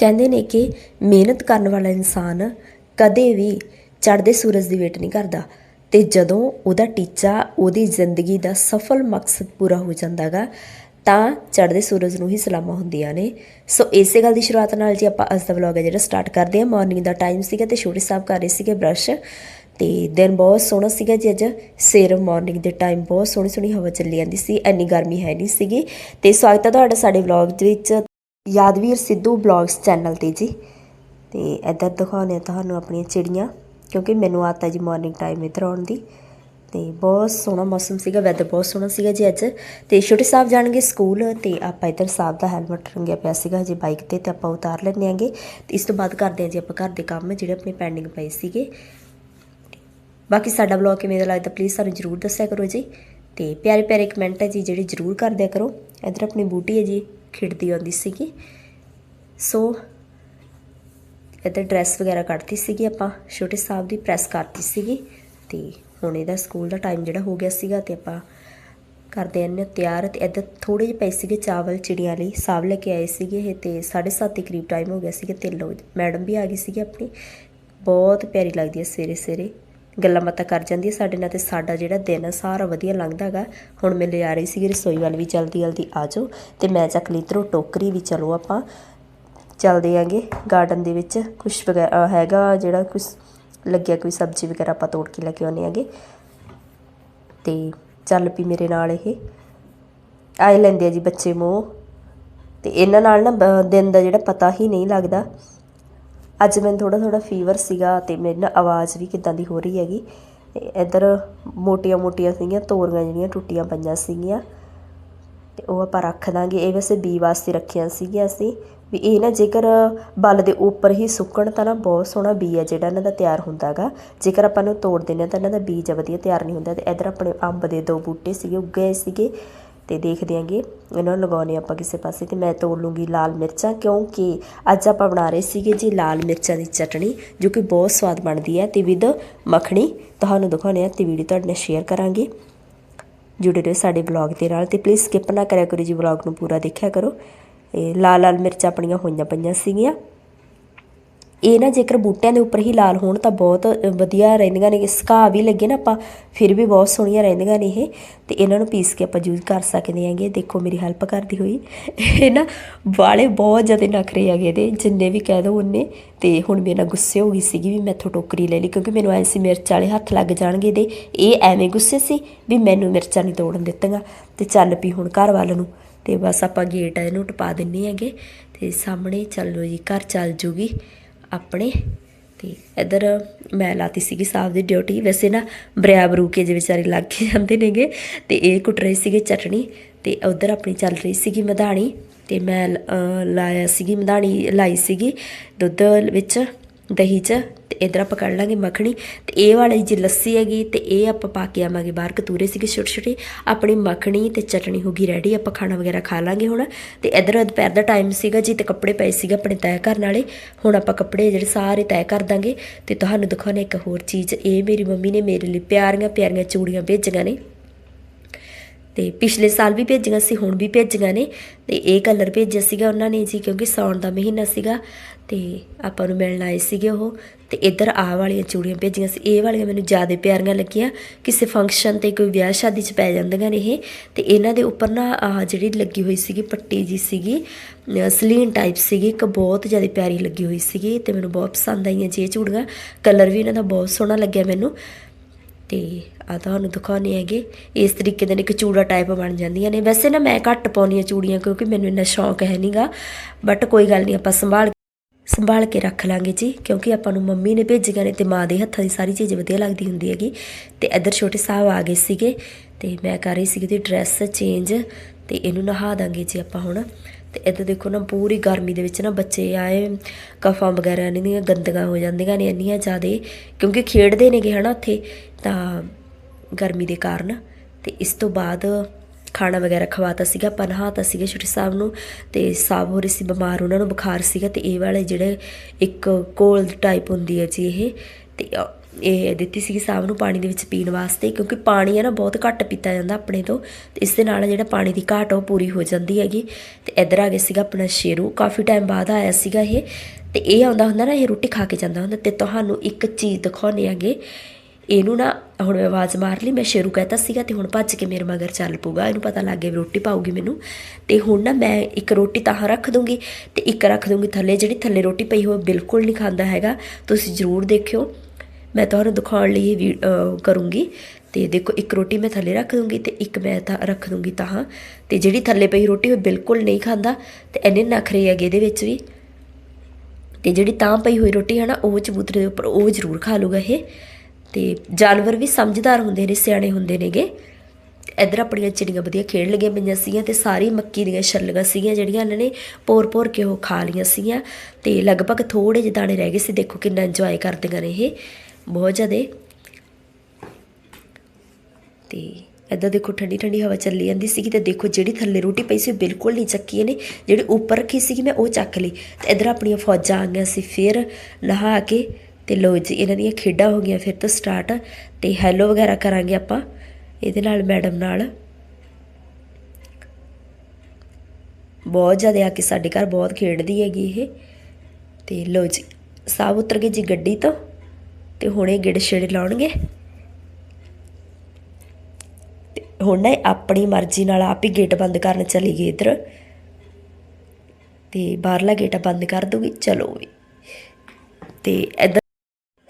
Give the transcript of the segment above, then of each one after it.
ਕਹਿੰਦੇ ਨੇ ਕਿ ਮਿਹਨਤ ਕਰਨ ਵਾਲਾ ਇਨਸਾਨ ਕਦੇ ਵੀ ਚੜ੍ਹਦੇ ਸੂਰਜ ਦੀ ਵੇਟ ਨਹੀਂ ਕਰਦਾ ਤੇ ਜਦੋਂ ਉਹਦਾ ਟੀਚਾ ਉਹਦੀ ਜ਼ਿੰਦਗੀ ਦਾ ਸਫਲ ਮਕਸਦ ਪੂਰਾ ਹੋ ਜਾਂਦਾਗਾ ਤਾਂ ਚੜ੍ਹਦੇ ਸੂਰਜ ਨੂੰ ਹੀ ਸਲਾਮਾਂ ਹੁੰਦੀਆਂ ਨੇ। ਸੋ ਇਸੇ ਗੱਲ ਦੀ ਸ਼ੁਰੂਆਤ ਨਾਲ ਜੀ ਆਪਾਂ ਅੱਜ ਦਾ ਵਲੌਗ ਹੈ ਜਿਹੜਾ ਸਟਾਰਟ ਕਰਦੇ ਹਾਂ। ਮਾਰਨਿੰਗ ਦਾ ਟਾਈਮ ਸੀਗਾ ਤੇ ਛੋਟੇ ਸਾਹਿਬ ਕਰ ਰਹੇ ਸੀਗੇ ਬ੍ਰਸ਼ ਤੇ ਦਿਨ ਬਹੁਤ ਸੋਹਣਾ ਸੀਗਾ ਜੀ ਅੱਜ। ਸਵੇਰ ਮਾਰਨਿੰਗ ਦੇ ਟਾਈਮ ਬਹੁਤ ਸੋਹਣੀ ਸੋਹਣੀ ਹਵਾ ਚੱਲੀ ਜਾਂਦੀ ਸੀ ਐਨੀ ਗਰਮੀ ਹੈ ਨਹੀਂ ਸੀਗੀ। ਤੇ ਸਵਾਗਤ ਹੈ ਤੁਹਾਡਾ ਸਾਡੇ ਵਲੌਗ ਦੇ ਵਿੱਚ। ਯਾਦਵੀਰ ਸਿੱਧੂ ਬਲੌਗਸ ਚੈਨਲ ਤੇ ਜੀ। ਤੇ ਇੱਧਰ ਦਿਖਾਉਂਦੇ ਹਾਂ ਤੁਹਾਨੂੰ ਆਪਣੀਆਂ ਚਿੜੀਆਂ, ਕਿਉਂਕਿ ਮੈਨੂੰ ਆਤਾ ਜੀ ਮਾਰਨਿੰਗ ਟਾਈਮ ਇੱਧਰ ਆਉਣ ਦੀ। ਤੇ ਬਹੁਤ ਸੋਹਣਾ ਮੌਸਮ ਸੀਗਾ ਵੈਦਰ ਬਹੁਤ ਸੋਹਣਾ ਸੀਗਾ ਜੀ ਅੱਜ। ਤੇ ਛੋਟੇ ਸਾਹਿਬ ਜਾਣਗੇ ਸਕੂਲ, ਤੇ ਆਪਾਂ ਇੱਧਰ ਸਾਹਿਬ ਦਾ ਹੈਲਮਟ ਰੰਗਿਆ ਪਿਆ ਸੀਗਾ ਜੀ ਬਾਈਕ ਤੇ ਤੇ ਆਪਾਂ ਉਤਾਰ ਲੈਂਦੇ ਆਂਗੇ ਤੇ ਇਸ ਤੋਂ ਬਾਅਦ ਕਰਦੇ ਹਾਂ ਜੀ ਆਪਾਂ ਘਰ ਦੇ ਕੰਮ, ਜਿਹੜੇ ਆਪਣੇ ਪੈਂਡਿੰਗ ਪਏ ਸੀਗੇ। ਬਾਕੀ ਸਾਡਾ ਵਲੌਗ ਕਿਵੇਂ ਦਾ ਲੱਗਦਾ ਪਲੀਜ਼ ਸਾਨੂੰ ਜਰੂਰ ਦੱਸਿਆ ਕਰੋ ਜੀ। ਤੇ ਪਿਆਰੇ ਪਿਆਰੇ ਕਮੈਂਟ ਹੈ ਜੀ, ਜਿਹੜੇ ਜਰੂਰ ਕਰਦਿਆ ਕਰੋ। ਇੱਧਰ ਆਪਣੀ ਬੂਟੀ ਹੈ ਜੀ। ਖਿੜਦੀ ਆਉਂਦੀ ਸੀਗੀ। ਸੋ ਇੱਧਰ ਡਰੈਸ ਵਗੈਰਾ ਕੱਢਤੀ ਸੀਗੀ ਆਪਾਂ। ਛੋਟੇ ਸਾਹਿਬ ਦੀ ਪ੍ਰੈਸ ਕਰਤੀ ਸੀਗੀ। ਤੇ ਹੁਣ ਇਹਦਾ ਸਕੂਲ ਦਾ ਟਾਈਮ ਜਿਹੜਾ ਹੋ ਗਿਆ ਸੀਗਾ ਤੇ ਆਪਾਂ ਕਰਦੇ ਆਂ ਤਿਆਰ। ਤੇ ਇੱਧਰ ਥੋੜੇ ਜਿਹੇ ਪਏ ਸੀਗੇ ਚਾਵਲ ਚਿੜੀਆਂ ਲਈ। ਸਾਬ ਲੈ ਕੇ ਆਏ ਸੀਗੇ ਇਹ ਤੇ 7:30 ਦੇ ਕਰੀਬ ਟਾਈਮ ਹੋ ਗਿਆ ਸੀਗਾ। ਤੇ ਲੋ ਮੈਡਮ ਵੀ ਆ ਗਈ ਸੀਗੀ ਆਪਣੀ। ਬਹੁਤ ਪਿਆਰੀ ਲੱਗਦੀ ਹੈ ਸਵੇਰੇ ਸਵੇਰੇ ਗੱਲਾਂ ਬਾਤਾਂ ਕਰ ਜਾਂਦੀ ਹੈ। ਸਾਡੇ ਨਾਲ ਤੇ ਸਾਡਾ ਜਿਹੜਾ ਦਿਨ ਆ, ਸਾਰਾ ਵਧੀਆ ਲੰਘਦਾ ਹੈਗਾ। ਹੁਣ ਮੈਂ ਲਿਆ ਰਹੀ ਸੀਗੀ ਰਸੋਈ ਵੱਲ ਵੀ, ਜਲਦੀ ਜਲਦੀ ਆ ਜਾਓ। ਤੇ ਮੈਂ ਚੱਕ ਲਈ ਇੱਧਰੋਂ ਟੋਕਰੀ ਵੀ, ਚਲੋ ਆਪਾਂ ਚੱਲਦੇ ਆਂਗੇ ਗਾਰਡਨ ਦੇ ਵਿੱਚ। ਕੁਝ ਵਗੈਰਾ ਹੈਗਾ ਜਿਹੜਾ ਕੁਝ ਲੱਗਿਆ ਕੋਈ ਸਬਜ਼ੀ ਵਗੈਰਾ ਆਪਾਂ ਤੋੜ ਕੇ ਲੈ ਕੇ ਆਉਂਦੇ ਆਂਗੇ ਤੇ ਚੱਲ ਪਈ ਮੇਰੇ ਨਾਲ ਇਹ। ਆਏ ਲੈਂਦੇ ਆ ਜੀ ਬੱਚੇ ਮੋਹ। ਤੇ ਇਹਨਾਂ ਨਾਲ ਨਾ ਬ- ਦਿਨ ਦਾ ਜਿਹੜਾ ਪਤਾ ਹੀ ਨਹੀਂ ਲੱਗਦਾ। ਅੱਜ ਮੈਨੂੰ ਥੋੜਾ ਥੋੜਾ ਫੀਵਰ ਸੀਗਾ ਤੇ ਮੇਰੀ ਨਾ ਆਵਾਜ਼ ਵੀ ਕਿਦਾਂ ਦੀ ਹੋ ਰਹੀ ਹੈਗੀ। ਤੇ ਇੱਧਰ ਮੋਟੀਆਂ ਮੋਟੀਆਂ ਸੀਗੀਆਂ, ਤੋਰੀਆਂ ਜਿਹੜੀਆਂ ਟੁੱਟੀਆਂ ਪਈਆਂ ਸੀਗੀਆਂ। ਤੇ ਉਹ ਆਪਾਂ ਰੱਖ ਦਾਂਗੇ। ਇਹ ਵੈਸੇ ਬੀ ਵਾਸਤੇ ਰੱਖੀਆਂ ਸੀਗੀਆਂ ਅਸੀਂ। ਵੀ ਇਹ ਨਾ ਜੇਕਰ ਬਲ ਦੇ ਉੱਪਰ ਹੀ ਸੁੱਕਣ ਤਾਂ ਨਾ ਬਹੁਤ ਸੋਹਣਾ ਬੀ ਹੈ ਜਿਹੜਾ ਇਹਨਾਂ ਦਾ ਤਿਆਰ ਹੁੰਦਾਗਾ ਜੇਕਰ ਆਪਾਂ ਨੂੰ ਤੋੜ ਦਿੰਦੇ ਹਾਂ ਤਾਂ ਇਹਨਾਂ ਦਾ ਬੀਜ ਵਧੀਆ ਤਿਆਰ ਨਹੀਂ ਹੁੰਦਾ। ਤੇ ਇਧਰ ਆਪਣੇ ਅੰਬ ਦੇ ਦੋ ਬੂਟੇ ਸੀਗੇ, ਉੱਗੇ ਸੀਗੇ। ਤੇ ਦੇਖਦੇ ਆਂਗੇ। ਇਹਨਾਂ ਨੂੰ ਲਗਾਉਣੇ ਆਪਾਂ ਕਿਸੇ ਪਾਸੇ ਤੇ ਮੈਂ ਤੋੜ ਲੂੰਗੀ ਲਾਲ ਮਿਰਚਾਂ, ਕਿਉਂਕਿ ਅੱਜ ਆਪਾਂ ਬਣਾ ਰਹੇ ਸੀਗੇ ਜੀ ਲਾਲ ਮਿਰਚਾਂ ਦੀ ਚਟਣੀ, ਜੋ ਕਿ ਬਹੁਤ ਸਵਾਦ ਬਣਦੀ ਹੈ ਤੇ ਵਿਦ ਮੱਖਣੀ। ਤੁਹਾਨੂੰ ਦਿਖਾਉਣੇ ਆ ਤੇ ਵੀਡੀਓ ਤੁਹਾਡੇ ਨਾਲ ਸ਼ੇਅਰ ਕਰਾਂਗੇ। ਜੁੜੇ ਰਹੋ ਸਾਡੇ ਵਲੌਗ ਦੇ ਨਾਲ ਤੇ ਪਲੀਜ਼ ਸਕਿਪ ਨਾ ਕਰਿਆ ਕਰੋ ਜੀ ਵਲੌਗ ਨੂੰ, ਪੂਰਾ ਦੇਖਿਆ ਕਰੋ। ਇਹ ਲਾਲ ਲਾਲ ਮਿਰਚਾਂ ਆਪਣੀਆਂ ਹੋਈਆਂ ਪਈਆਂ ਸੀਗੀਆਂ। ਇਹ ਨਾ ਜੇਕਰ ਬੂਟਿਆਂ ਦੇ ਉੱਪਰ ਹੀ ਲਾਲ ਹੋਣ ਤਾਂ ਬਹੁਤ ਵਧੀਆ ਰਹਿੰਦੀਆਂ ਨੇ। ਸੁਕਾ ਵੀ ਲੱਗੇ ਨਾ ਆਪਾਂ, ਫਿਰ ਵੀ ਬਹੁਤ ਸੋਹਣੀਆਂ ਰਹਿੰਦੀਆਂ ਨੇ ਇਹ। ਤੇ ਇਹਨਾਂ ਨੂੰ ਪੀਸ ਕੇ ਆਪਾਂ ਯੂਜ਼ ਕਰ ਸਕਦੇ ਆਂਗੇ ਦੇਖੋ ਮੇਰੀ ਹੈਲਪ ਕਰਦੀ ਹੋਈ। ਇਹ ਨਾ ਵਾਲੇ ਬਹੁਤ ਜ਼ਿਆਦਾ ਨਖਰੇ ਹੈਗੇ ਇਹਦੇ, ਜਿੰਨੇ ਵੀ ਕਹਿ ਦੋ ਉਹਨੇ। ਤੇ ਹੁਣ ਮੇਰੇ ਨਾਲ ਗੁੱਸੇ ਹੋ ਗਈ ਸੀਗੀ ਵੀ ਮੈਥੋਂ ਟੋਕਰੀ ਲੈ ਲਈ, ਕਿਉਂਕਿ ਮੈਨੂੰ ਐਂ ਸੀ ਮਿਰਚ ਵਾਲੇ ਹੱਥ ਲੱਗ ਜਾਣਗੇ ਦੇ ਇਹ ਐਵੇਂ ਗੁੱਸੇ ਸੀ ਵੀ ਮੈਨੂੰ ਮਿਰਚਾਂ ਨਹੀਂ ਤੋੜਨ ਦਿੱਤੀਆਂ। ਤੇ ਚੱਲ ਪਈ ਹੁਣ ਘਰ ਵੱਲ ਨੂੰ। ਤੇ ਬਸ ਆਪਾਂ ਗੇਟ ਇਹਨੂੰ ਟਪਾ ਦਿੰਨੇ ਹੈਗੇ। ਤੇ ਸਾਹਮਣੇ ਚੱਲੋ ਜੀ, ਘਰ ਚੱਲ ਜੂਗੀ। ਆਪਣੇ। ਤੇ ਇਧਰ ਮੈਂ ਲਾਤੀ ਸੀਗੀ ਸਾਹਿਬ ਦੀ ਡਿਊਟੀ। ਵੈਸੇ ਨਾ ਬਰਿਆ ਬਰੂਕੇ ਜੇ ਵਿਚਾਰੇ ਲੱਗ ਕੇ ਜਾਂਦੇ ਨੇਗੇ। ਤੇ ਇਹ ਕੁੱਟ ਰਹੇ ਸੀਗੇ ਚਟਣੀ। ਤੇ ਉਧਰ ਆਪਣੀ ਚੱਲ ਰਹੀ ਸੀਗੀ ਮਧਾਣੀ। ਤੇ ਮੈਂ ਲਾਇਆ ਸੀਗੀ ਮਧਾਣੀ, ਲਾਈ ਸੀਗੀ ਦੁੱਧ ਵਿੱਚ। ਦਹੀਂ 'ਚ ਤੇ ਇਧਰ ਆਪਾਂ ਕੱਢ ਲਾਂਗੇ ਮੱਖਣੀ ਤੇ ਇਹ ਵਾਲੀ ਜੀ ਲੱਸੀ ਹੈਗੀ ਤੇ ਇਹ ਆਪਾਂ ਪਾ ਕੇ ਆਵਾਂਗੇ ਬਾਹਰ ਕਤੂਰੇ ਸੀਗੇ ਛੋਟੇ ਛੋਟੇ। ਆਪਣੀ ਮੱਖਣੀ ਤੇ ਚਟਣੀ ਹੋ ਗਈ ਰੈਡੀ ਆਪਾਂ ਖਾਣਾ ਵਗੈਰਾ ਖਾ ਲਾਂਗੇ ਹੁਣ। ਤੇ ਇਧਰ ਦੁਪਹਿਰ ਦਾ ਟਾਈਮ ਸੀਗਾ ਜੀ ਤੇ ਕੱਪੜੇ ਪਏ ਸੀਗੇ ਆਪਣੇ ਤੈਅ ਕਰਨ ਵਾਲੇ ਹੁਣ ਆਪਾਂ ਕੱਪੜੇ ਜਿਹੜੇ ਸਾਰੇ ਤੈਅ ਕਰ ਦਾਂਗੇ ਤੇ ਤੁਹਾਨੂੰ ਦਿਖਾਉਣਾ ਇੱਕ ਹੋਰ ਚੀਜ਼। ਇਹ ਮੇਰੀ ਮੰਮੀ ਨੇ ਮੇਰੇ ਲਈ ਪਿਆਰੀਆਂ ਪਿਆਰੀਆਂ ਚੂੜੀਆਂ ਭੇਜੀਆਂ ਨੇ। ਤੇ ਪਿਛਲੇ ਸਾਲ ਵੀ ਭੇਜੀਆਂ ਸੀ, ਹੁਣ ਵੀ ਭੇਜੀਆਂ ਨੇ ਤੇ ਇਹ ਕਲਰ ਭੇਜਿਆ ਸੀਗਾ ਉਹਨਾਂ ਨੇ ਜੀ, ਕਿਉਂਕਿ ਸਾਉਣ ਦਾ ਮਹੀਨਾ ਸੀਗਾ ਤੇ ਆਪਾਂ ਨੂੰ ਮਿਲਣ ਆਏ ਸੀਗੇ ਉਹ ਤੇ ਇੱਧਰ ਆਹ ਵਾਲੀਆਂ ਚੂੜੀਆਂ ਭੇਜੀਆਂ ਸੀ, ਇਹ ਵਾਲੀਆਂ ਮੈਨੂੰ ਜ਼ਿਆਦਾ ਪਿਆਰੀਆਂ ਲੱਗੀਆਂ, ਕਿਸੇ ਫੰਕਸ਼ਨ ਤੇ ਕੋਈ ਵਿਆਹ ਸ਼ਾਦੀ 'ਚ ਪੈ ਜਾਂਦੀਆਂ ਨੇ ਇਹ ਤੇ ਇਹਨਾਂ ਦੇ ਉੱਪਰ ਨਾ ਆਹ ਜਿਹੜੀ ਲੱਗੀ ਹੋਈ ਸੀਗੀ ਪੱਟੀ ਜੀ ਸੀਗੀ ਸਲੀਨ ਟਾਈਪ ਸੀਗੀ, ਇੱਕ ਬਹੁਤ ਜ਼ਿਆਦਾ ਪਿਆਰੀ ਲੱਗੀ ਹੋਈ ਸੀਗੀ ਤੇ ਮੈਨੂੰ ਬਹੁਤ ਪਸੰਦ ਆਈਆਂ ਜੀ ਇਹ ਚੂੜੀਆਂ ਕਲਰ ਵੀ ਇਹਨਾਂ ਦਾ ਬਹੁਤ ਸੋਹਣਾ ਲੱਗਿਆ ਮੈਨੂੰ ਤੇ ਆ ਤੁਹਾਨੂੰ ਦਿਖਾਉਣੇ ਹੈਗੇ। ਇਸ ਤਰੀਕੇ ਦੇ ਨੇ ਇੱਕ ਚੂੜਾ ਟਾਈਪ ਬਣ ਜਾਂਦੀਆਂ ਨੇ। ਵੈਸੇ ਨਾ ਮੈਂ ਘੱਟ ਪਾਉਣੀ ਆ ਚੂੜੀਆਂ ਕਿਉਂਕਿ ਮੈਨੂੰ ਇੰਨਾ ਸ਼ੌਂਕ ਹੈ ਨਹੀਂਗਾ ਬਟ ਕੋਈ ਗੱਲ ਨਹੀਂ, ਆਪਾਂ ਸੰਭਾਲ ਸੰਭਾਲ ਕੇ ਰੱਖ ਲਾਂਗੇ ਜੀ, ਕਿਉਂਕਿ ਆਪਾਂ ਨੂੰ ਮੰਮੀ ਨੇ ਭੇਜੀਆਂ ਨੇ ਤੇ ਮਾਂ ਦੇ ਹੱਥਾਂ ਦੀ ਸਾਰੀ ਚੀਜ਼ ਵਧੀਆ ਲੱਗਦੀ ਹੁੰਦੀ ਹੈਗੀ। ਤੇ ਇੱਧਰ ਛੋਟੇ ਸਾਹਿਬ ਆ ਗਏ ਸੀਗੇ ਤੇ ਮੈਂ ਕਰ ਰਹੀ ਸੀਗੀ ਦੀ ਡਰੈਸ ਚੇਂਜ ਤੇ ਇਹਨੂੰ ਨਹਾ ਦਾਂਗੇ ਜੀ ਆਪਾਂ ਹੁਣ। ਤੇ ਇੱਧਰ ਦੇਖੋ ਨਾ, ਪੂਰੀ ਗਰਮੀ ਦੇ ਵਿੱਚ ਨਾ ਬੱਚੇ ਆਏ, ਕਫਾਂ ਵਗੈਰਾ ਇਹਨਾਂ ਦੀਆਂ ਗੰਦੀਆਂ ਹੋ ਜਾਂਦੀਆਂ ਨੇ, ਇੰਨੀਆਂ ਜ਼ਿਆਦਾ, ਕਿਉਂਕਿ ਖੇਡਦੇ ਨੇਗੇ ਹਨਾ ਉੱਥੇ, ਤਾਂ ਗਰਮੀ ਦੇ ਕਾਰਨ। ਤੇ ਇਸ ਤੋਂ ਬਾਅਦ ਖਾਣਾ ਵਗੈਰਾ ਖਵਾਤਾ ਸੀਗਾ ਆਪਾਂ ਨਹਾਤਾ ਸੀਗਾ ਛੋਟੇ ਸਾਹਿਬ ਨੂੰ, ਤੇ ਸਾਹਿਬ ਹੋ ਰਹੀ ਸੀ ਬਿਮਾਰ, ਉਹਨਾਂ ਨੂੰ ਬੁਖਾਰ ਸੀਗਾ, ਤੇ ਇਹ ਵਾਲੇ ਜਿਹੜੇ ਇੱਕ ਕੋਲਡ ਟਾਈਪ ਹੁੰਦੀ ਹੈ ਜੀ ਇਹ, ਤੇ ਇਹ ਦਿੱਤੀ ਸੀਗੀ ਸਾਹਿਬ ਨੂੰ ਪਾਣੀ ਦੇ ਵਿੱਚ ਪੀਣ ਵਾਸਤੇ, ਕਿਉਂਕਿ ਪਾਣੀ ਹੈ ਨਾ ਬਹੁਤ ਘੱਟ ਪੀਤਾ ਜਾਂਦਾ ਆਪਣੇ ਤੋਂ, ਤੇ ਇਸ ਦੇ ਨਾਲ ਜਿਹੜਾ ਪਾਣੀ ਦੀ ਘਾਟ ਆ ਉਹ ਪੂਰੀ ਹੋ ਜਾਂਦੀ ਹੈਗੀ। ਤੇ ਇੱਧਰ ਆ ਗਿਆ ਸੀਗਾ ਆਪਣਾ ਸ਼ੇਰੂ, ਕਾਫੀ ਟਾਈਮ ਬਾਅਦ ਆਇਆ ਸੀਗਾ ਇਹ, ਤੇ ਇਹ ਆਉਂਦਾ ਹੁੰਦਾ ਨਾ, ਇਹ ਰੋਟੀ ਖਾ ਕੇ ਜਾਂਦਾ ਹੁੰਦਾ, ਤੇ ਤੁਹਾਨੂੰ ਇੱਕ ਚੀਜ਼ ਦਿਖਾਉਣੇ ਆਗੇ ਇਹਨੂੰ ਨਾ, ਹੁਣ ਮੈਂ ਆਵਾਜ਼ ਮਾਰ ਲਈ, ਮੈਂ ਸ਼ੇਰੂ ਕਹਤਾ ਸੀਗਾ, ਤੇ ਹੁਣ ਭੱਜ ਕੇ ਮੇਰੇ ਮਗਰ ਚੱਲ ਪੂਗਾ ਇਹਨੂੰ ਪਤਾ ਲੱਗ ਗਿਆ ਵੀ ਰੋਟੀ ਪਾਉਗੀ ਮੈਨੂੰ। ਤੇ ਹੁਣ ਨਾ ਮੈਂ ਇੱਕ ਰੋਟੀ ਤਾਂ ਰੱਖ ਦੂੰਗੀ, ਤੇ ਇੱਕ ਰੱਖ ਦੂੰਗੀ ਥੱਲੇ, ਜਿਹੜੀ ਥੱਲੇ ਰੋਟੀ ਪਈ ਹੋਈ ਬਿਲਕੁਲ ਨਹੀਂ ਖਾਂਦਾ ਹੈਗਾ। ਤੁਸੀਂ ਜ਼ਰੂਰ ਦੇਖਿਓ ਮੈਂ ਤੁਹਾਨੂੰ ਦਿਖਾਉਣ ਲਈ ਇਹ ਵੀ ਕਰੂੰਗੀ। ਤੇ ਦੇਖੋ, ਇੱਕ ਰੋਟੀ ਮੈਂ ਥੱਲੇ ਰੱਖ ਦੂੰਗੀ ਤੇ ਇੱਕ ਮੈਂ ਤਾਂ ਰੱਖ ਦੂੰਗੀ ਤਾਂ ਤੇ ਜਿਹੜੀ ਥੱਲੇ ਪਈ ਰੋਟੀ ਉਹ ਬਿਲਕੁਲ ਨਹੀਂ ਖਾਂਦਾ ਤੇ ਇੰਨੇ ਨਖਰੇ ਹੈਗੇ ਇਹਦੇ ਵਿੱਚ ਵੀ। ਤੇ ਜਿਹੜੀ ਤਾਂ ਪਈ ਹੋਈ ਰੋਟੀ ਹੈ ਨਾ, ਉਹ ਚਬੂਤਰੇ ਦੇ ਉੱਪਰ ਉਹ ਜ਼ਰੂਰ ਖਾ ਲੂਗਾ ਇਹ। ਤੇ ਜਾਨਵਰ ਵੀ ਸਮਝਦਾਰ ਹੁੰਦੇ ਨੇ, ਸਿਆਣੇ ਹੁੰਦੇ ਨੇਗੇ। ਇੱਧਰ ਆਪਣੀਆਂ ਚਿੜੀਆਂ ਵਧੀਆ ਖੇਡ ਲਗੀਆਂ ਪਈਆਂ ਸੀਗੀਆਂ ਤੇ ਸਾਰੀ ਮੱਕੀ ਦੀਆਂ ਛੱਲੀਆਂ ਸੀਗੀਆਂ ਜਿਹੜੀਆਂ ਇਹਨਾਂ ਨੇ ਪੋਰ-ਪੋਰ ਕੇ ਉਹ ਖਾ ਲੀਆਂ ਸੀਗੀਆਂ। ਤੇ ਲਗਭਗ ਥੋੜੇ ਜਿਹੇ ਦਾਣੇ ਰਹਿ ਗਏ ਸੀ, ਦੇਖੋ ਕਿੰਨਾ ਇੰਜੋਏ ਕਰਦੀਆਂ ਨੇ ਇਹ। ਬਹੁਤ ਜ਼ਿਆਦੇ। ਤੇ ਇੱਦਾਂ ਦੇਖੋ, ਠੰਡੀ ਠੰਡੀ ਹਵਾ ਚੱਲੀ ਜਾਂਦੀ ਸੀਗੀ ਤੇ ਦੇਖੋ ਜਿਹੜੀ ਥੱਲੇ ਰੋਟੀ ਪਈ ਸੀ ਉਹ ਬਿਲਕੁਲ ਨਹੀਂ ਚੱਕੀ ਇਹਨੇ ਜਿਹੜੀ ਉੱਪਰ ਰੱਖੀ ਸੀਗੀ ਮੈਂ ਉਹ ਚੱਕ ਲਈ ਤੇ ਇੱਧਰ ਆਪਣੀਆਂ ਫੌਜਾਂ ਆ ਗਈਆਂ ਸੀ ਫਿਰ ਨਹਾ ਕੇ ਤੇ ਲੋ ਜੀ, ਇਹਨਾਂ ਦੀਆਂ ਖੇਡਾਂ ਹੋ ਗਈਆਂ ਫਿਰ ਤੋਂ ਸਟਾਰਟ ਤੇ ਹੈਲੋ ਵਗੈਰਾ ਕਰਾਂਗੇ ਆਪਾਂ ਇਹਦੇ ਨਾਲ ਮੈਡਮ ਨਾਲ। ਬਹੁਤ ਜ਼ਿਆਦਾ ਆ ਕੇ ਸਾਡੇ ਘਰ ਬਹੁਤ ਖੇਡਦੀ ਹੈਗੀ ਇਹ। ਤੇ ਲੋ ਜੀ ਸਾਬ ਉਤਰ ਗਏ ਜੀ ਗੱਡੀ ਤੋਂ। ਤੇ ਹੁਣੇ ਗਿੜ ਛੇੜੇ ਲਾਉਣਗੇ। ਤੇ ਹੁਣ ਨਾ ਆਪਣੀ ਮਰਜ਼ੀ ਨਾਲ ਆਪ ਹੀ ਗੇਟ ਬੰਦ ਕਰਨ ਚਲੀ ਗਈ ਇੱਧਰ। ਤੇ ਬਾਹਰਲਾ ਗੇਟ ਬੰਦ ਕਰ ਦੂਗੀ, ਚਲੋ ਵੀ। ਤੇ ਇੱਧਰ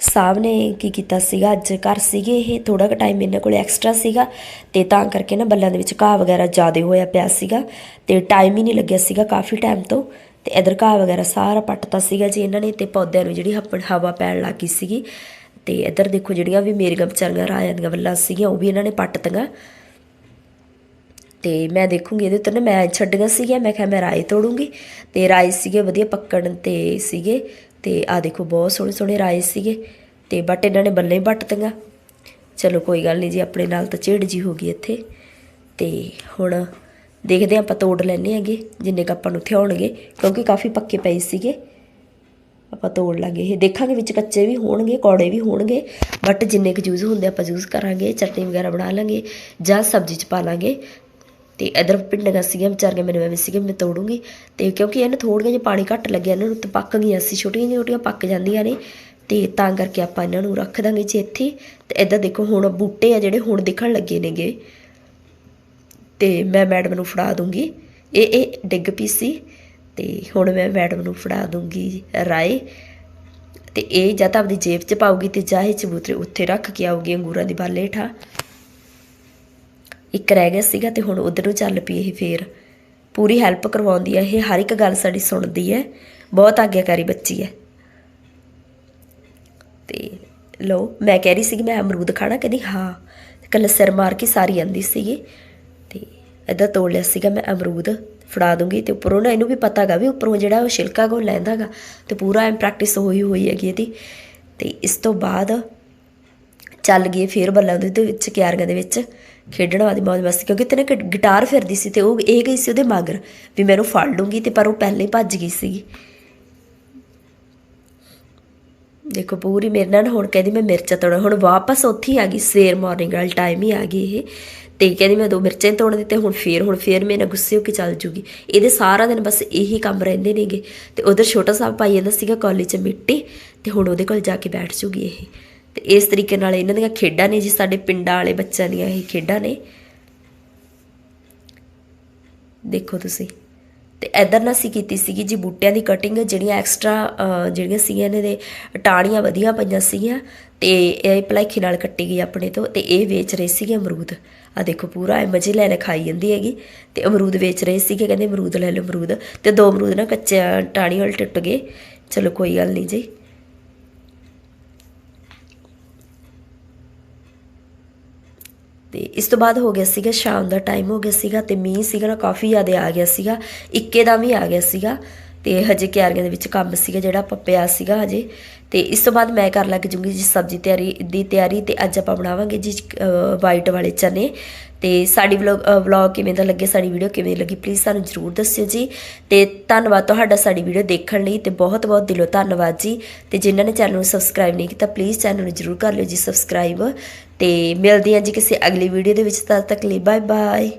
ਸਾਹਿਬ ਨੇ ਕੀ ਕੀਤਾ ਸੀਗਾ, ਅੱਜ ਘਰ ਸੀਗੇ ਇਹ ਥੋੜਾ ਕੁ ਟਾਈਮ ਇਹਨਾਂ ਕੋਲ ਐਕਸਟਰਾ ਸੀਗਾ। ਤੇ ਤਾਂ ਕਰਕੇ ਨਾ ਬੱਲਾਂ ਦੇ ਵਿੱਚ ਘਾਹ ਵਗੈਰਾ ਜ਼ਿਆਦਾ ਹੋਇਆ ਪਿਆ ਸੀਗਾ। ਤੇ ਟਾਈਮ ਹੀ ਨਹੀਂ ਲੱਗਿਆ ਸੀਗਾ ਕਾਫੀ ਟਾਈਮ ਤੋਂ। ਤੇ ਇਧਰ ਘਾਹ ਵਗੈਰਾ ਸਾਰਾ ਪੱਟਤਾ ਸੀਗਾ ਜੀ ਇਹਨਾਂ ਨੇ ਤੇ ਪੌਦਿਆਂ ਨੂੰ ਜਿਹੜੀ ਹੱਪਣ ਹਵਾ ਪੈਣ ਲੱਗੀ ਸੀਗੀ। ਤੇ ਇੱਧਰ ਦੇਖੋ ਜਿਹੜੀਆਂ ਵੀ ਮੇਰੀਆਂ ਵਿਚਾਰੀਆਂ ਰਾਇਆਂ ਦੀਆਂ ਵੱਲਾਂ ਸੀਗੀਆਂ, ਉਹ ਵੀ ਇਹਨਾਂ ਨੇ ਪੱਟ ਪੱਟਤੀਆਂ ਤੇ ਮੈਂ ਦੇਖੂੰਗੀ ਇਹਦੇ ਉੱਤੇ ਨਾ, ਮੈਂ ਛੱਡੀਆਂ ਸੀਗੀਆਂ, ਮੈਂ ਕਿਹਾ ਮੈਂ ਰਾਏ ਤੋੜੂੰਗੀ। ਤੇ ਰਾਏ ਸੀਗੇ ਵਧੀਆ ਪੱਕਣ ਤੇ ਸੀਗੇ। ਤੇ ਆ ਦੇਖੋ ਬਹੁਤ ਸੋਹਣੇ ਸੋਹਣੇ ਰਾਏ ਸੀਗੇ। ਤੇ ਬਟ ਇਹਨਾਂ ਨੇ ਬੱਲੇ ਵੱਟਤੀਆਂ ਚਲੋ ਕੋਈ ਗੱਲ ਨਹੀਂ ਜੀ, ਆਪਣੇ ਨਾਲ ਤਾਂ ਚਿੜ ਜੀ ਹੋ ਗਈ ਇੱਥੇ। ਤੇ ਹੁਣ ਦੇਖਦੇ ਹਾਂ ਆਪਾਂ ਤੋੜ ਲੈਣੇ ਹੈਗੇ, ਜਿੰਨੇ ਕ ਆਪਾਂ ਨੂੰ ਥਿਆਉਣਗੇ ਕਿਉਂਕਿ ਕਾਫੀ ਪੱਕੇ ਪਏ ਸੀਗੇ। ਆਪਾਂ ਤੋੜ ਲਾਂਗੇ। ਇਹ ਦੇਖਾਂਗੇ ਵਿੱਚ ਕੱਚੇ ਵੀ ਹੋਣਗੇ, ਕੌੜੇ ਵੀ ਹੋਣਗੇ ਬਟ ਜਿੰਨੇ ਕੁ ਯੂਜ਼ ਹੁੰਦੇ ਆਪਾਂ ਯੂਜ਼ ਕਰਾਂਗੇ, ਚਟਨੀ ਵਗੈਰਾ ਬਣਾ ਲਾਂਗੇ ਜਾਂ ਸਬਜ਼ੀ ਚ ਪਾ ਲਾਂਗੇ। ਤੇ ਇਧਰ ਪਿੰਡਾਂ ਸੀਗੀਆਂ, ਵਿਚਾਰੀਆਂ ਮੈਨੂੰ ਐਵੇਂ ਸੀਗੀਆਂ, ਮੈਂ ਤੋੜੂੰਗੀ। ਤੇ ਕਿਉਂਕਿ ਇਹਨੂੰ ਥੋੜ੍ਹੀਆਂ ਜਿਹਾ ਪਾਣੀ ਘੱਟ ਲੱਗਿਆ, ਇਹਨਾਂ ਨੂੰ ਤੇ ਪੱਕ ਗਈਆਂ ਸੀ, ਛੋਟੀਆਂ ਜਿਹੀਆਂ ਛੋਟੀਆਂ ਪੱਕ ਜਾਂਦੀਆਂ ਨੇ। ਤੇ ਤਾਂ ਕਰਕੇ ਆਪਾਂ ਇਹਨਾਂ ਨੂੰ ਰੱਖ ਦਾਂਗੇ ਜੇ ਇੱਥੇ। ਤੇ ਇਧਰ ਦੇਖੋ ਹੁਣ ਬੂਟੇ ਆ ਜਿਹੜੇ ਹੁਣ ਦਿਖਣ ਲੱਗੇ ਨੇਗੇ। ਤੇ ਮੈਂ ਮੈਡਮ ਨੂੰ ਫੜਾ ਦੂੰਗੀ। ਇਹ ਇਹ ਡਿੱਗ ਪਈ ਸੀ। ਤੇ ਹੁਣ ਮੈਂ ਮੈਡਮ ਨੂੰ ਫੜਾ ਦੂੰਗੀ ਰਾਏ। ਤੇ ਇਹ ਜਾਂ ਤਾਂ ਆਪਣੀ ਜੇਬ 'ਚ ਪਾਉਗੀ ਤੇ ਜਾਂ ਇਹ ਚਬੂਤਰੇ ਉੱਥੇ ਰੱਖ ਕੇ ਆਉਗੀ ਅੰਗੂਰਾਂ ਦੀ ਬਾਲੇ ਹੇਠਾਂ। ਇੱਕ ਰਹਿ ਗਿਆ ਸੀਗਾ ਤੇ ਹੁਣ ਉਧਰ ਨੂੰ ਚੱਲ ਪਈ ਇਹ ਫੇਰ। ਪੂਰੀ ਹੈਲਪ ਕਰਵਾਉਂਦੀ ਹੈ ਇਹ, ਹਰ ਇੱਕ ਗੱਲ ਸਾਡੀ ਸੁਣਦੀ ਹੈ। ਬਹੁਤ ਆਗਿਆਕਾਰੀ ਬੱਚੀ ਹੈ। ਤੇ ਲੋ ਮੈਂ ਕਹਿ ਰਹੀ ਸੀਗੀ, ਮੈਂ ਅਮਰੂਦ ਖਾਣਾ ਕਹਿੰਦੀ, ਹਾਂ। ਕੱਲ ਸਿਰ ਮਾਰ ਕੇ ਸਾਰੀ ਆਂਦੀ ਸੀਗੀ। ਤੇ ਇਦਾਂ ਤੋੜ ਲਿਆ ਸੀਗਾ ਮੈਂ ਅਮਰੂਦ। ਫੜਾ ਦੂੰਗੀ ਤੇ ਉੱਪਰੋਂ ਨਾ ਇਹਨੂੰ ਵੀ ਪਤਾਗਾ ਵੀ ਉੱਪਰੋਂ ਜਿਹੜਾ ਉਹ ਛਿਲਕਾ ਕੋ ਲੈਂਦਾਗਾ ਤੇ ਪੂਰਾ ਐਮ ਪ੍ਰੈਕਟਿਸ ਹੋਈ ਹੋਈ ਹੈਗੀ ਇਹਦੀ। ਤੇ ਇਸ ਤੋਂ ਬਾਅਦ ਚੱਲ ਗਈ ਫੇਰ ਬੱਲਾਂ ਦੇ ਵਿੱਚ ਕਿਆਰੀਆਂ ਦੇ ਵਿੱਚ ਖੇਡਣ ਵਾਲੀ ਮੌਜ ਮਸਤੀ, ਕਿਉਂਕਿ ਤੇਨੇ ਗਿਟਾਰ ਫਿਰਦੀ ਸੀ ਤੇ ਉਹ ਇਹ ਗਈ ਸੀ ਉਹਦੇ ਮਗਰ ਵੀ ਮੈਨੂੰ ਫੜ ਲੂੰਗੀ ਤੇ ਪਰ ਉਹ ਪਹਿਲੇ ਹੀ ਭੱਜ ਗਈ ਸੀ ਦੇਖੋ ਪੂਰੀ ਮੇਰੇ ਨਾਲ ਹੁਣ ਕਹਿੰਦੀ ਮੈਂ ਮਿਰਚਾਂ ਤੋੜਾਂ ਹੁਣ ਵਾਪਸ ਉੱਥੇ ਹੀ ਆ ਗਈ, ਸਵੇਰ ਮਾਰਨਿੰਗ ਵਾਲ ਟਾਈਮ ਹੀ ਆ ਗਈ ਇਹ। ਤੇ ਕਹਿੰਦੀ ਮੈਂ ਦੋ ਮਿਰਚਾਂ ਹੀ ਤੋੜ ਦਿੱਤੇ ਹੁਣ ਫੇਰ ਹੁਣ ਫੇਰ ਮੇਰੇ ਨਾਲ ਗੁੱਸੇ ਹੋ ਕੇ ਚੱਲ ਜੂਗੀ। ਇਹਦੇ ਸਾਰਾ ਦਿਨ ਬਸ ਇਹੀ ਕੰਮ ਰਹਿੰਦੇ ਨੇਗੇ। ਤੇ ਉਧਰ ਛੋਟਾ ਸਾਹਿਬ ਪਾਈ ਜਾਂਦਾ ਸੀਗਾ ਕਾਲਜ 'ਚ ਮਿੱਟੀ ਤੇ ਹੁਣ ਉਹਦੇ ਕੋਲ ਜਾ ਕੇ ਬੈਠ ਜੂਗੀ ਇਹ। ਤੇ ਇਸ ਤਰੀਕੇ ਨਾਲ ਇਹਨਾਂ ਦੀਆਂ ਖੇਡਾਂ ਨੇ ਜੀ, ਸਾਡੇ ਪਿੰਡਾਂ ਵਾਲੇ ਬੱਚਿਆਂ ਦੀਆਂ ਇਹ ਖੇਡਾਂ ਨੇ। ਦੇਖੋ ਤੁਸੀਂ। ਤੇ ਇਧਰ ਨਾ ਅਸੀਂ ਕੀਤੀ ਸੀਗੀ ਜੀ ਬੂਟਿਆਂ ਦੀ ਕਟਿੰਗ ਜਿਹੜੀਆਂ ਐਕਸਟਰਾ ਜਿਹੜੀਆਂ ਸੀਗੀਆਂ ਇਹਨਾਂ ਦੇ ਟਾਹਣੀਆਂ ਵਧੀਆ ਪਈਆਂ ਸੀਗੀਆਂ ਤੇ ਇਹ ਭਲਾਈਖੀ ਨਾਲ ਕੱਟੀ ਗਈ ਆਪਣੇ ਤੋਂ ਤੇ ਇਹ ਵੇਚ ਰਹੇ ਸੀਗੇ ਅਮਰੂਦ। ਆ ਦੇਖੋ ਪੂਰਾ ਐ ਮਜ਼ੇ ਲੈ ਲੈ ਖਾਈ ਜਾਂਦੀ ਹੈਗੀ। ਤੇ ਅਮਰੂਦ ਵੇਚ ਰਹੇ ਸੀਗੇ, ਕਹਿੰਦੇ ਅਮਰੂਦ ਲੈ ਲਓ ਅਮਰੂਦ। ਤੇ ਦੋ ਅਮਰੂਦ ਨਾ ਕੱਚੇ ਟਾਹਣੀ ਵਾਲ ਟੁੱਟ ਗਏ। ਚਲੋ ਕੋਈ ਗੱਲ ਨਹੀਂ ਜੀ। ਤੇ ਇਸ ਤੋਂ ਬਾਅਦ ਹੋ ਗਿਆ ਸੀਗਾ, ਸ਼ਾਮ ਦਾ ਟਾਈਮ ਹੋ ਗਿਆ ਸੀਗਾ ਤੇ ਮੀਂਹ ਸੀਗਾ ਨਾ, ਕਾਫੀ ਜ਼ਿਆਦਾ ਆ ਗਿਆ ਸੀਗਾ। ਇੱਕੇ ਦਾ ਵੀ ਆ ਗਿਆ ਸੀਗਾ ਤੇ ਹਜੇ ਕਿਆਰੀਆਂ ਦੇ ਵਿੱਚ ਕੰਮ ਸੀਗਾ ਜਿਹੜਾ ਪੱਪਿਆ ਸੀਗਾ ਹਜੇ। ਤੇ ਇਸ ਤੋਂ ਬਾਅਦ ਮੈਂ ਕਰ ਲੱਗ ਜੂੰਗੀ ਜੀ ਸਬਜ਼ੀ ਤਿਆਰੀ ਦੀ ਤਿਆਰੀ ਤੇ ਅੱਜ ਆਪਾਂ ਬਣਾਵਾਂਗੇ ਜੀ ਵਾਈਟ ਵਾਲੇ ਚਨੇ। ਤੇ ਸਾਡੀ ਵਲੌਗ ਵਲੌਗ ਕਿਵੇਂ ਦਾ ਲੱਗੇ, ਸਾਡੀ ਵੀਡੀਓ ਕਿਵੇਂ ਲੱਗੀ ਪਲੀਜ਼ ਸਾਨੂੰ ਜਰੂਰ ਦੱਸਿਓ ਜੀ। ਤੇ ਧੰਨਵਾਦ ਤੁਹਾਡਾ ਸਾਡੀ ਵੀਡੀਓ ਦੇਖਣ ਲਈ ਤੇ ਬਹੁਤ ਬਹੁਤ ਦਿਲੋਂ ਧੰਨਵਾਦ ਜੀ। ਤੇ ਜਿਨ੍ਹਾਂ ਨੇ ਚੈਨਲ ਨੂੰ ਸਬਸਕ੍ਰਾਈਬ ਨਹੀਂ ਕੀਤਾ ਪਲੀਜ਼ ਚੈਨਲ ਨੂੰ ਜਰੂਰ ਕਰ ਲਿਓ ਜੀ ਸਬਸਕ੍ਰਾਈਬ ਤੇ ਮਿਲਦੇ ਹਾਂ ਜੀ ਕਿਸੇ ਅਗਲੀ ਵੀਡੀਓ ਦੇ ਵਿੱਚ, ਤਦ ਤੱਕ ਲਈ ਬਾਏ ਬਾਏ